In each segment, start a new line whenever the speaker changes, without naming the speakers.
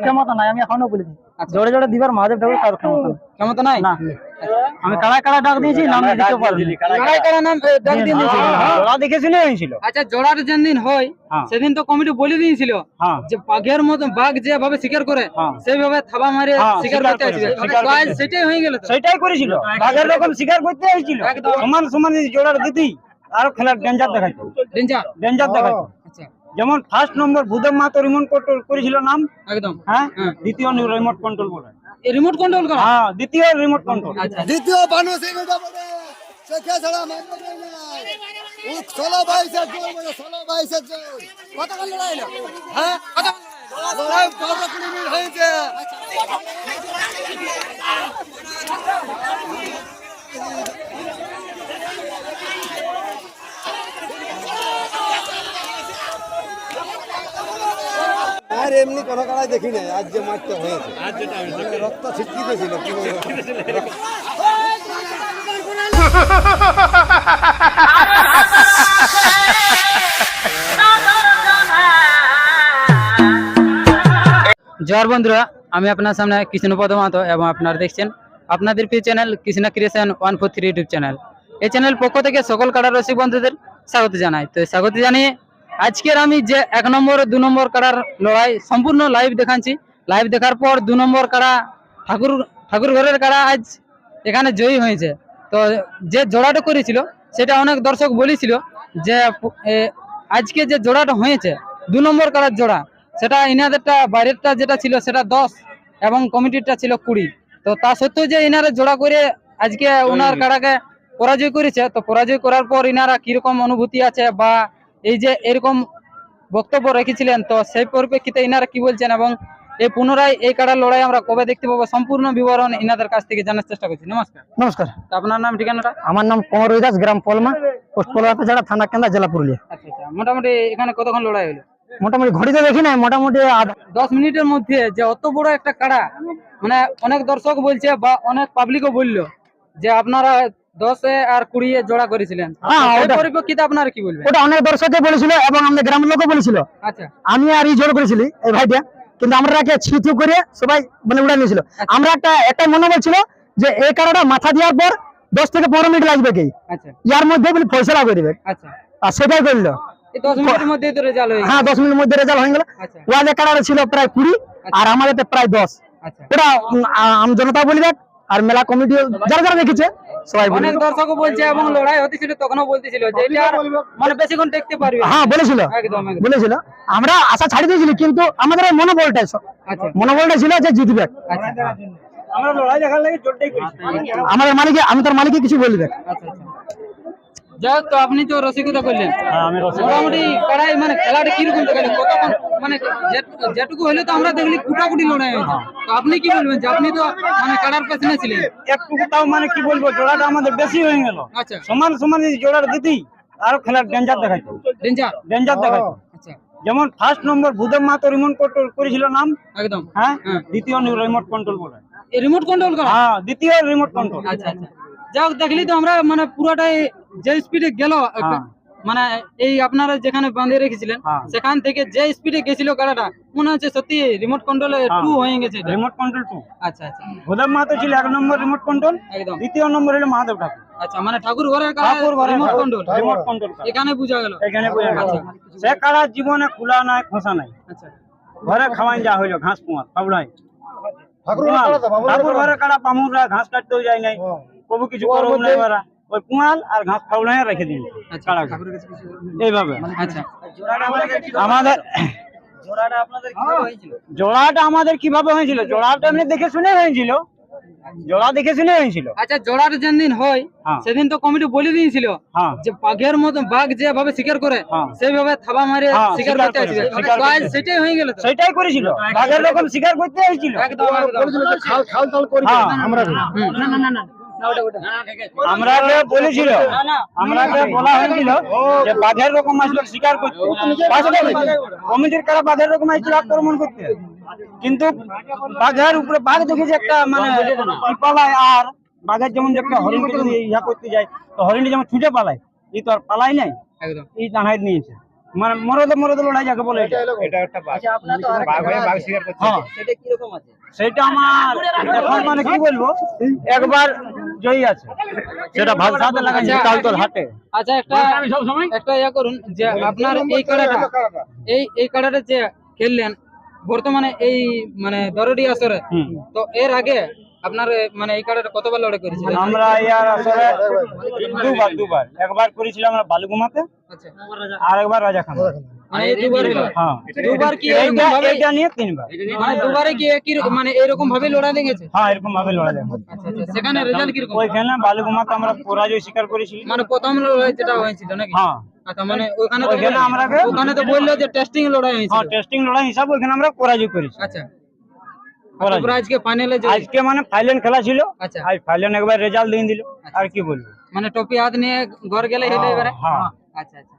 ক্ষমতা নাই আমি এখনও বলে দিই। জোরে জোরে দিবার মহাদেব ঠাকুর কারোর ক্ষমতা নাই।
ক্ষমতা নাই?
না। আমি কাড়া কাড়া ডাক দিয়েছি নাম দিতে পারিনি
নাম ডাক দিয়ে দিয়েছিল।
জোড়া দেখে শুনে হয়েছিল।
আচ্ছা জোড়ার যেদিন হয়
হ্যাঁ।
সেদিন তো কমিটি বলে দিয়েছিল
হ্যাঁ।
যে বাঘের মতো বাঘ যেভাবে শিকার করে
হ্যাঁ।
সেইভাবে থাবা মারে
হ্যাঁ,
শিকার করতে আসবে। সেটাই হয়ে গেল
সেটাই করেছিল। বাঘের রকম শিকার করতে হয়েছিল। সমান সমান জোড়ার দিতি আরও খেলার ডেঞ্জার দেখাইতো।
ডেঞ্জার
ডেঞ্জার দেখাইতো।
আচ্ছা
যেমন ফার্স্ট নম্বর ভূদেব মাতো রিমোট কন্ট্রোল করেছিল নাম?
একদম।
হ্যাঁ?
হ্যাঁ।
দ্বিতীয় রিমোট কন্ট্রোল বলে।
রিমোট কন্ট্রোল করা?
হ্যাঁ দ্বিতীয় রিমোট কন্ট্রোল
আচ্ছা।
দ্বিতীয় বানু সিং যাবে শেখে ছাড়া মানবে না। ষোলো বাইশের জোর বলে ষোলো বাইশের জোর। কতক্ষণ লড়াই হলো হ্যাঁ? লড়াই পনেরো কুড়ি মিনিট হয়েছে। আর এমনি কোনো কাড়াই দেখি নাই আজ যে মাঠটা হয়েছে। রক্ত ছিটকিতে ছিল
জয়ার বন্ধুরা আমি আপনার সামনে কৃষ্ণপদ মাহাতো এবং আপনারা দেখছেন আপনাদের প্রিয় channel Krishna creation one four three YouTube channel. এই চ্যানেল পক্ষ থেকে সকল কাড়ার রসিক বন্ধুদের স্বাগত জানাই। তো স্বাগত জানিয়ে আজকের আমি যে এক নম্বর দু নম্বর কাড়ার লড়াই সম্পূর্ণ লাইভ দেখাচ্ছি। লাইভ দেখার পর দু নম্বর কাড়া ঠাকুর ঠাকুর ঘরের কাড়া আজ এখানে জয়ী হয়েছে। তো যে জোড়াটা করেছিল সেটা অনেক দর্শক বলেছিল যে আজকে যে জোড়াটা হয়েছে দু নম্বর কাড়ার জোড়া সেটা ইনাদেরটা বাইরেরটা যেটা ছিল সেটা দশ এবং কমিটিরটা ছিল কুড়ি। তো তা সত্ত্বেও যে ইনারা জোড়া করে আজকে ওনার কাড়াকে পরাজয় করেছে তো পরাজয় করার পর ইনারা কীরকম অনুভূতি আছে বা এই যে এরকম বক্তব্য রেখেছিলেন তো সেই পরিপ্রেক্ষিতে ইনারা কি বলছেন এবং এই পুনরায় এই কাড়ার লড়াই আমরা কবে দেখতে পাবো সম্পূর্ণ বিবরণ ইনাদের কাছ থেকে জানার চেষ্টা করছি। নমস্কার।
নমস্কার।
আপনার নাম ঠিকানাটা?
আমার নাম কমর দাস গ্রাম পলমা পোস্ট পলমাতে ছাড়া থানা কেন্দ্র জেলা পুরুলিয়া।
আচ্ছা আচ্ছা। মোটামুটি এখানে কতক্ষণ লড়াই হলো?
মোটামুটি ঘড়িতে দেখি নাই মোটামুটি
দশ মিনিটের মধ্যে যে অত বড় একটা কাড়া মানে অনেক দর্শক বলছে বা অনেক পাবলিকও বলল যে আপনারা দশে আর কুড়ি জোড়া করেছিলেন।
হ্যাঁ,
তো সেই
ওটা-
পরিপ্রেক্ষিতে আপনারা কি বলবেন?
ওটা অনেক দর্শকে বলেছিল এবং আমাদের গ্রামের লোকও বলেছিল।
আচ্ছা।
আমি আর ই জোর করেছিলি এই ভাইটা। কিন্তু আমরা কে ছিচু করে সবাই মানে উড়াই নিয়েছিল আমরা একটা একটা মনোবল ছিল যে এই কারণটা মাথা দেওয়ার পর দশ থেকে পনেরো মিনিট লাগবে কি?
আচ্ছা।
ইয়ার মধ্যে বলে ফয়সলা করে দেবে।
আচ্ছা।
আর সেটাই করল।
হয়ে
দশ মিনিটের মধ্যে রেজাল্ট হয়ে গেল।
আচ্ছা।
ওয়াদের কারণে ছিল প্রায় কুড়ি আর আমাদের প্রায় দশ।
আচ্ছা।
ওটা আম জনতা বলবে আর মেলা কমিটি যারা যারা দেখেছে সবাই
অনেক দর্শকও বলছে এবং লড়াই হতেছিল তখনও বলতেছিল যে এটা মানে বেশিক্ষণ পারবে
হ্যাঁ বলেছিল। বলেছিল। আমরা আশা ছাড়ি দিয়েছিলি কিন্তু আমাদের ওই মনোবলটাই
আচ্ছা।
মনোবলটা ছিল যে জিতবে।
আচ্ছা।
আমাদের মালিকে আমি তার মালিক কিছু বলবে
আচ্ছা আচ্ছা। যাই তো আপনি তো রসিকতা করলেন।
হ্যাঁ আমি রসিক
মোটামুটি কড়াই মানে খেলাটা কীরকম দেখালেন কতক্ষণ মানে যেটুকু হলে তো আমরা দেখলি কুটাকুটি লড়াই হয়েছে। তো আপনি কি বলবেন যে আপনি তো মানে কাড়ার পেছনে ছিলেন
একটু তাও মানে কি বলব জোড়াটা আমাদের বেশি হয়ে গেল।
আচ্ছা।
সমান সমান যদি জোড়ার দিতি আরও খেলার ডেঞ্জার দেখাইতো।
ডেঞ্জার
ডেঞ্জার দেখাইতো।
আচ্ছা।
যেমন ফার্স্ট নম্বর ভূদেব মাতো রিমোট কন্ট্রোল করেছিল নাম।
একদম।
হ্যাঁ
হ্যাঁ।
দ্বিতীয় রিমোট কন্ট্রোল বলে
রিমোট কন্ট্রোল করা?
হ্যাঁ দ্বিতীয় রিমোট কন্ট্রোল
আচ্ছা আচ্ছা। যাই হোক দেখলি তো আমরা মানে পুরোটাই যে স্পিডে গেল
হ্যাঁ।
মানে এই আপনারা যেখানে বাঁধে রেখেছিলেন
হ্যাঁ।
সেখান থেকে যে স্পিডে গেছিল গাড়াটা মনে হচ্ছে সত্যি রিমোট কন্ট্রোলে
হ্যাঁ।
টু হয়ে গেছে
রিমোট কন্ট্রোল টু
আচ্ছা আচ্ছা।
ভূদেব মাতো ছিল এক নম্বর রিমোট কন্ট্রোল
একদম।
দ্বিতীয় নম্বর হলো মহাদেব ঠাকুর।
আচ্ছা মানে ঠাকুর ঘরের
ঠাকুর ঘরে
রিমোট কন্ট্রোল
রিমোট কন্ট্রোল
এখানে বোঝা গেল।
এখানে বোঝা গেছে
আচ্ছা।
সে কারা জীবনে খোলা নাই খোসা নাই।
আচ্ছা।
ঘরে খাওয়ান যা হইল ঘাস কুমার পাবলাই ঠাকুর ঘরে কাটা পামুরা ঘাস কাটতেও যায় নাই। কবু কিছু করব নাই ওরা। ওই কুমাল আর ঘাস ফাউলাই রেখে দিন
আচ্ছা
এইভাবে।
আচ্ছা।
আমাদের জোড়াটা আমাদের কীভাবে হয়েছিল? জোড়াটা এমনি দেখে শুনে হয়েছিল। জোড়া দেখে শুনে হয়েছিল।
আচ্ছা জোড়ার যেদিন হয়
হ্যাঁ।
সেদিন তো কমিটি বলে দিয়েছিল
হ্যাঁ।
যে বাঘের মতো বাঘ যেভাবে শিকার করে
হ্যাঁ।
সেইভাবে থাবা মারে
হ্যাঁ,
শিকার করতে
করে,
আসবে। সেটাই হয়ে গেল
সেটাই করেছিল। বাঘের রকম শিকার করতে হয়েছিল
একদম
খাল খাল তাল করবে
হ্যাঁ।
আমরা
আমরা বলেছিল আমরা বলা হয়েছিল যে বাঘের রকম আসলে শিকার করতে বাস্তবে কমিটির কারা বাঘের রকম আসছিল আক্রমণ করতে? কিন্তু বাঘের উপরে বাঘ দেখেছে একটা মানে পালায় আর বাঘের যেমন একটা হরিণ ইয়া করতে যায় তো হরিণটা যেমন ছুটে পালায় এই তো আর পালাই নাই?
একদম।
এই দাঁড়াই নিয়েছে। মানে মরদ মরদ লড়াই যাকে বলে এটা।
এটা একটা বাঘ। বাঘ হয়ে বাঘ শিকার করছে
হ্যাঁ সেটা আমার এখন মানে কি বলব? একবার জয়ী আছে। সেটা লাগাইছে তালতল হাটে
আচ্ছা একটা একটা ইয়া করুন যে আপনার এই কাড়াটা এই এই কাড়াটা যে খেললেন বর্তমানে এই মানে দরডি আসরে তো এর আগে আপনার মানে এই কাড়াটা কতবার লড়াই করেছিলেন?
আমরা ইয়ার আসলে দুবার দুবার। একবার করেছিলাম আমরা বালুগুমাতে
আচ্ছা।
আর একবার রাজা খান।
মানে
হ্যাঁ।
মানে মানে
হ্যাঁ
আচ্ছা আচ্ছা।
আমরা পরাজয় স্বীকার করেছি
মানে প্রথম লড়াই যেটা হয়েছিল নাকি?
হ্যাঁ।
আচ্ছা মানে ওখানে তো
ওইখানে আমরা-
ওখানে তো বলল যে টেস্টিং লড়াই
হ্যাঁ টেস্টিং লড়াই হিসাবে ওইখানে আমরা পরাজয় করেছি।
আচ্ছা।
পরাজয়।
তারপরে আজকে ফাইনালে যে
আজকে মানে ফাইনাল খেলা ছিল।
আচ্ছা।
আজ ফাইনাল একবার রেজাল্ট দিয়ে দিল। আর কি বলব?
মানে টপি হাত নিয়ে ঘর গেলে হেলে এবারে?
হ্যাঁ।
আচ্ছা আচ্ছা।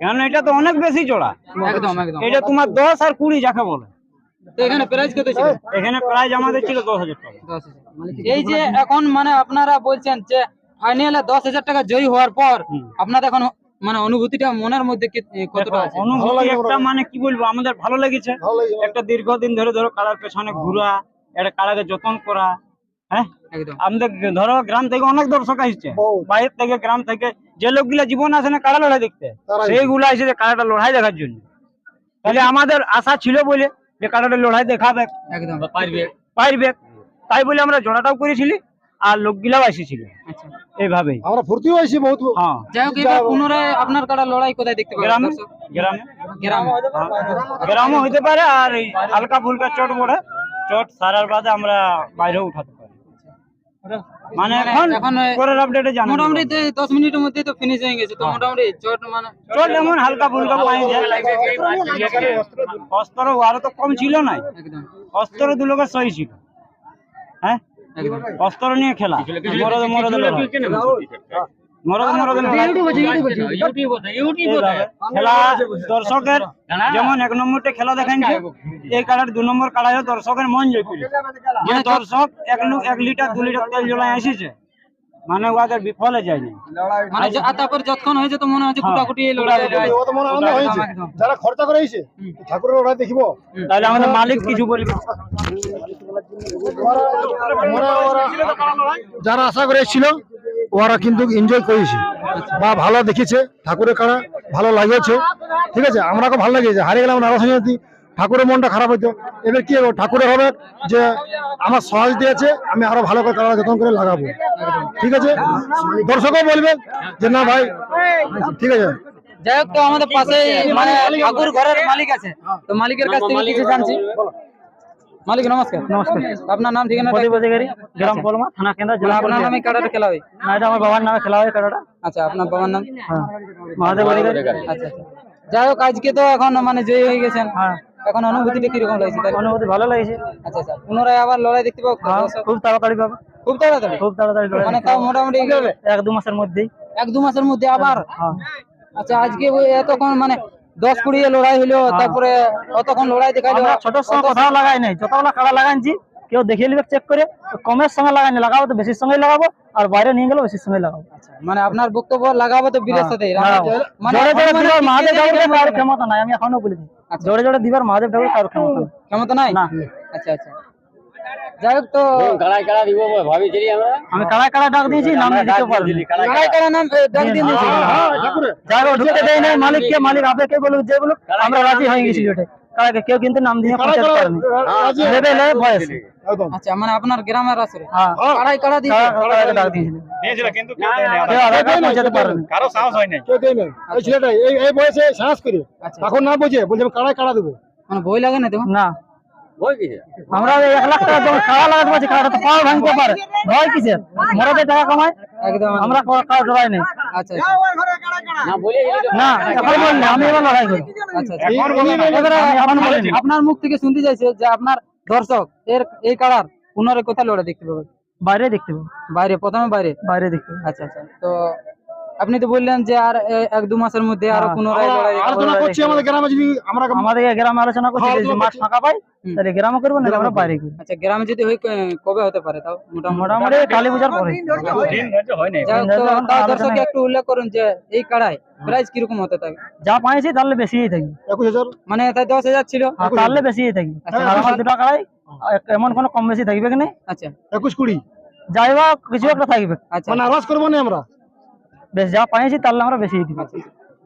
কেন এটা তো অনেক বেশি চড়া
একদম একদম।
এটা তোমার দশ আর কুড়ি যাকে বলে।
তো এখানে প্রাইস কত ছিল?
এখানে প্রাইজ আমাদের ছিল দশ হাজার টাকা।
দশ হাজার। এই যে এখন মানে আপনারা বলছেন যে ফাইনালে দশ হাজার টাকা জয়ী হওয়ার পর
হুম।
আপনাদের এখন মানে অনুভূতিটা মনের মধ্যে কি- কতটা আছে?
অনুভূতি একটা মানে কি বলব আমাদের ভালো লেগেছে। একটা দীর্ঘদিন ধরে ধরো কালার পেছনে ঘোরা একটা কালাকে যতন করা হ্যাঁ? আমাদের ধরো গ্রাম থেকে অনেক দর্শক আসছে।
বহু।
বাইরে থেকে গ্রাম থেকে যে লোকগুলা জীবন আসে না কাড়া লড়াই দেখতে?
তারাই।
সেইগুলো আসে যে কাড়াটা লড়াই দেখার জন্য। তাহলে আমাদের আশা ছিল বলে যে কাড়াটা লড়াই দেখাবে।
একদম।
পারবে। তাই বলে আমরা জোড়াটাও করেছিলি। আর লোকগুলাও এসেছিল।
আচ্ছা।
এইভাবেই।
আমরা ফুর্তিও হয়েছি বহুত।
হ্যাঁ।
যাই হোক এবার পুনরায় আপনার কাটা লড়াই কোথায় দেখতে পাবেন
গ্রামে। গ্রামে।
গ্রামে।
গ্রামও হইতে পারে আর এই হালকা ফুলকা চট পড়ে। চট সারার বাদে আমরা বাইরেও উঠাতে পারি। মানে এখন
এখন
পরের আপডেটে জানা
মোটামুটি তো এই দশ মিনিটের মধ্যে তো ফিনিশ হয়ে গেছে তো মোটামুটি চট মানে
চট এমন হালকা ফুলকা পাই যায়। অস্ত্র আরও তো কম ছিল না
একদম।
অস্ত্র দুলোকে সহি ছিল। হ্যাঁ? অস্ত্র নিয়ে খেলা। মরদ মরদ দর্শকের যেমন এক নম্বরটা খেলা দেখাচ্ছে এই কালার দু নম্বর দর্শকের মন জয় করে যে দর্শক এক এক লিটার দু লিটার তেল জ্বলাই এসেছে। মানে ওদের বিফলে যায়নি।
মানে তারপর যতক্ষণ হয়েছে তো মনে হচ্ছে
হ্যাঁ,
কুটাকুটি লড়াই
ও তো মনে হয়েছে। যারা খরচা করে ঠাকুরের ওরা দেখিব।
তাহলে আমাদের মালিক কিছু বলবে?
যারা আশা করে ছিল ওরা কিন্তু এনজয় করেছে বা ভালো দেখেছে, ঠাকুরের কাড়া ভালো লাগিয়েছে। ঠিক আছে? আমরাকে ভালো লাগিয়েছে। হারিয়ে গেলাম নারাজ হয়ে ঠাকুরের মনটা খারাপ হইতো। এবার কি ঠাকুরের হবে যে আমার সহজ দিয়েছে, আমি আরও ভালো করে কাড়া যত্ন করে লাগাবো। ঠিক আছে? দর্শকও বলবে যে না ভাই, ঠিক আছে?
যাই হোক, তো আমাদের পাশে মানে ঠাকুর ঘরের মালিক আছে। তো মালিকের কাছ থেকে কিছু জানছি। মালিক নমস্কার। নমস্কার। আপনার নাম ঠিকানা
গ্রাম কলমা থানা কেন্দ্র জেলা
আপনার নামে কাটাটা খেলা হয়?
না এটা আমার বাবার নামে খেলা হয় কাটাটা।
আচ্ছা আপনার বাবার নাম?
মহাদেব অধিকারী।
আচ্ছা আচ্ছা। যাই হোক আজকে তো এখন মানে জয়ী হয়ে গেছেন।
হ্যাঁ।
এখন অনুভূতিটা কীরকম লাগছে?
অনুভূতি ভালো লাগছে।
আচ্ছা আচ্ছা। পুনরায় আবার লড়াই দেখতে পাবো?
হ্যাঁ, খুব তাড়াতাড়ি পাবো।
খুব তাড়াতাড়ি?
খুব তাড়াতাড়ি
মানে তাও মোটামুটি
এক দু মাসের মধ্যেই।
এক দু মাসের মধ্যে আবার?
হ্যাঁ।
আচ্ছা আজকে এতক্ষণ মানে দশ কুড়ি লড়াই হলো তারপরে অতক্ষণ লড়াই দেখাইলো।
ছোটর সঙ্গে কোথাও লাগাই নাই যতগুলো কাড়া লাগাইছি কেউ দেখে নিবে চেক করে। কমের সঙ্গে লাগাইনি লাগাবো তো বেশির সঙ্গে লাগাবো আর বাইরে নিয়ে গেলে বেশির সঙ্গে লাগাবো।
মানে আপনার বক্তব্য লাগাবো তো বীরের সাথে মানে
জোরে জোরে
মানে
দিবার মহাদেব ঠাকুরের কারোর ক্ষমতা নাই আমি এখনও বলে দিই
আচ্ছা।
জোরে জোরে দিবার মহাদেব ঠাকুর কারোর ক্ষমতা নাই।
ক্ষমতা নাই? আচ্ছা আচ্ছা। যাই হোক তো
আমি কাড়া কাড়া ডাক দিয়েছি নাম দিতে পারবি।
লড়াই করার নাম ডাক দিয়ে দিয়েছে।
যাই হোক ঢুকতে দেয় নাই মালিককে মালিক আপনি কে বলুক যে বলুক আমরা রাজি হয়ে গেছি ওটা কাড়াকে কেউ কিন্তু নাম দিয়ে পৌঁছাতে পারেনি। ভেবে বয়স
আচ্ছা মানে আপনার গ্রামের আসরে।
হ্যাঁ।
কাড়াই কাড়া দিয়ে
কাড়া- ডাক দিয়েছিল।
দিয়েছিল কিন্তু কেউ দেয়নি।
কেউ আধার পৌঁছাতে পারেনি।
কারও সাহস হয় নাই
কেউ দেয় না এই ছেলেটা এই এই বয়সে সাহস করে।
আচ্ছা।
এখন না বুঝে বলছে কাড়ায় কাড়া দেবো।
মানে বই লাগে না তো
না। আমরা এক লাখ টাকা কাড়া লাগাতে পারছি কাড়াটা তো পাওয়া ভাঙতে পারে। ভয় কিসের? মরাতে টাকা কামায়
একদম
আমরা কাড়া ডরাই নেই।
আচ্ছা আচ্ছা।
না এখন আমি এবার লড়াই করি
আচ্ছা।
এখন বলো না।
এবারে
আমি এখন
আপনার- মুখ থেকে শুনতে চাইছে যে আপনার দর্শক এর এই কাড়ার পুনরায় কোথায় লড়াই দেখতে পাবে?
বাইরে দেখতে পাবো।
বাইরে প্রথমে বাইরে।
বাইরে দেখতে
আচ্ছা আচ্ছা। তো আপনি তো বললেন যে আর এক দু মাসের মধ্যে আরও পুনরায়
আলোচনা করছি আমাদের গ্রামে যদি আমরা
আমাদের গ্রামে আলোচনা করছি
হ্যাঁ,
যে
আলোচনা
ফাঁকা পাই তাহলে গ্রামে করব না আমরা বাইরে করব।
আচ্ছা গ্রামে যদি হয় কবে হতে পারে তাও? মোটামুটি।
মোটামুটি কালী পূজার পরে।
দিন ধৈর্য হয়। নাই।
যাই হোক, তো
এখন
তাও
আলোচনা-
দর্শককে একটু উল্লেখ করুন যে এই প্রাইস কীরকম হতে থাকে?
যা পাইছি তাহলে বেশিই থাকি।
একুশ হাজার?
মানে তাই দশ হাজার ছিল?
তাহলে বেশিই থাকি।
আচ্ছা,
আর কাড়াই এমন কোনো কম বেশি থাকবে কি না
আচ্ছা।
একুশ কুড়ি।
যাই হোক কিছু একটা থাকবে।
আচ্ছা।
মানে আওয়াজ করব না আমরা?
বেশ যা পাইছি তাহলে আমরা বেশি দিতে পারছি।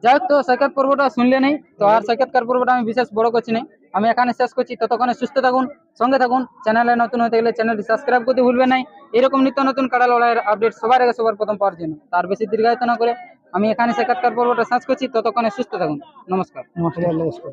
যাই হোক তো সাক্ষাৎ পর্বটা শুনলে নেই তো আর সাক্ষাৎকার পর্বটা আমি বিশেষ বড় করছি না আমি এখানে শেষ করছি ততক্ষণে সুস্থ থাকুন সঙ্গে থাকুন চ্যানেলে নতুন হতে গেলে চ্যানেলটি সাবস্ক্রাইব করতে ভুলবে নাই। এরকম নিত্য নতুন কাড়া লড়াইয়ের আপডেট সবার আগে সবার প্রথম পাওয়ার জন্য। তার বেশি দীর্ঘায়িত না করে আমি এখানে সাক্ষাৎকার পর্বটা শেষ করছি ততক্ষণে সুস্থ থাকুন। নমস্কার।
নমস্কার।